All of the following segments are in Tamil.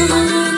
உறங்கிடுமா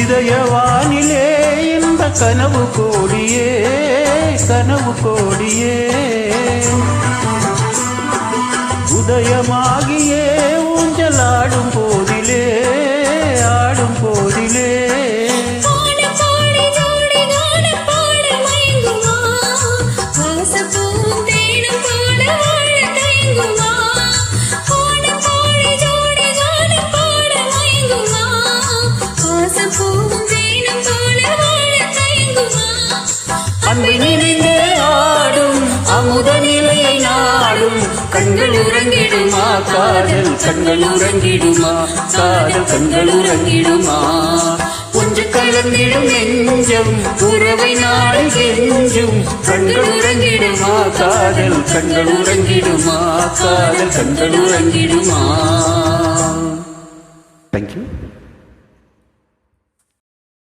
இதயவானிலே இந்த கனவு கோடியே. கனவு கோடியே. உதயமாகியே ஊஞ்சலாடும் போ அன்பை நினைந்தே ஆடும் அமுத நிலையை நாடும். கண்கள் உறங்கிடுமா காதல் கண்கள் உறங்கிடுமா காதல் கண்கள் உறங்கிடுமா? ஒன்று கலந்திடும் நெஞ்சம் உறவை நாடு கெஞ்சும் கண்கள் உறங்கிடுமா காதல் கண்கள் உறங்கிடுமா காதல் கண்கள் உறங்கிடுமா? தேங்க்யூ